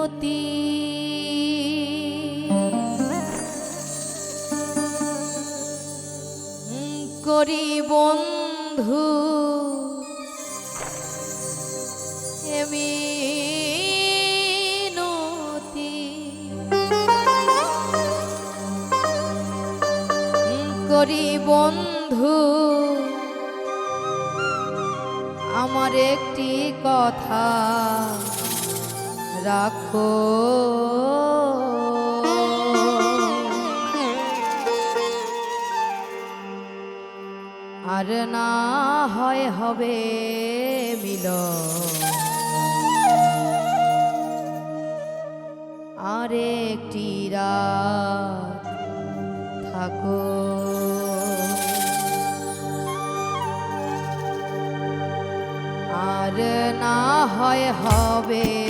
মিনতি করি বন্ধু এমনি করি বন্ধু আমার একটি কথা। রাখো। আর না হয় হবে মিল আর থাকো। আর না হয় হবে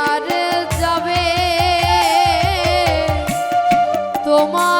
আর যাবে? তোমার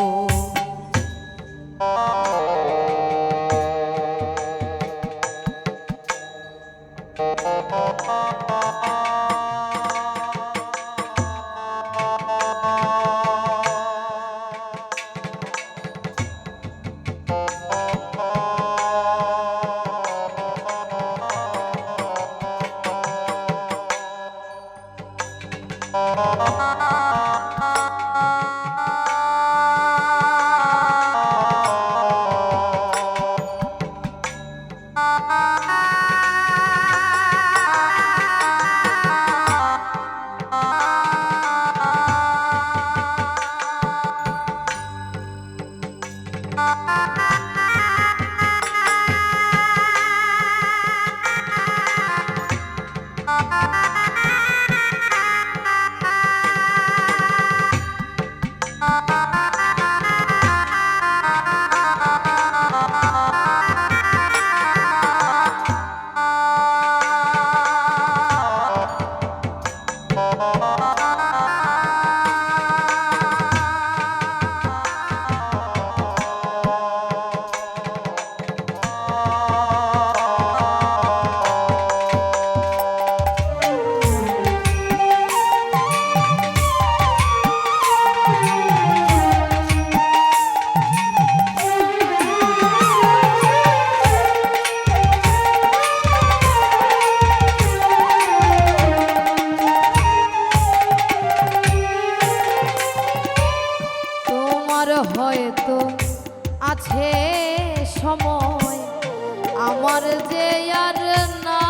আছে সময় আমার যে আর না।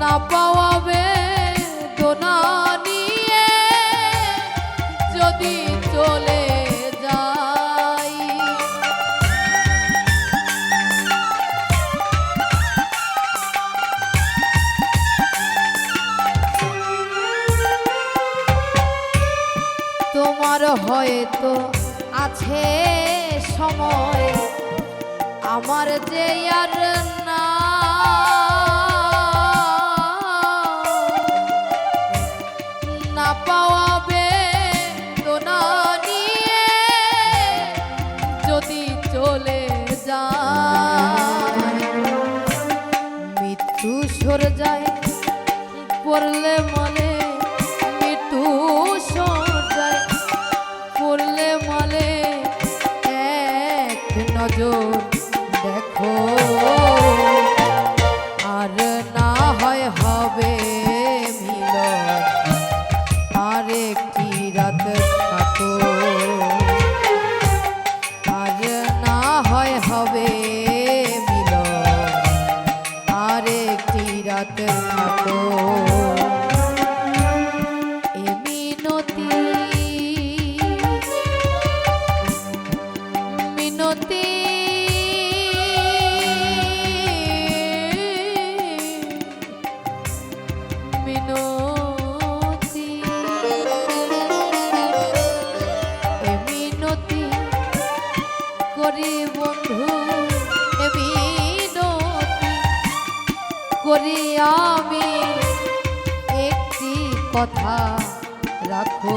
না পাও হয়তো আছে সময়। আমার যে আর না করি বন্ধু করি আমি। একটি কথা রাখো।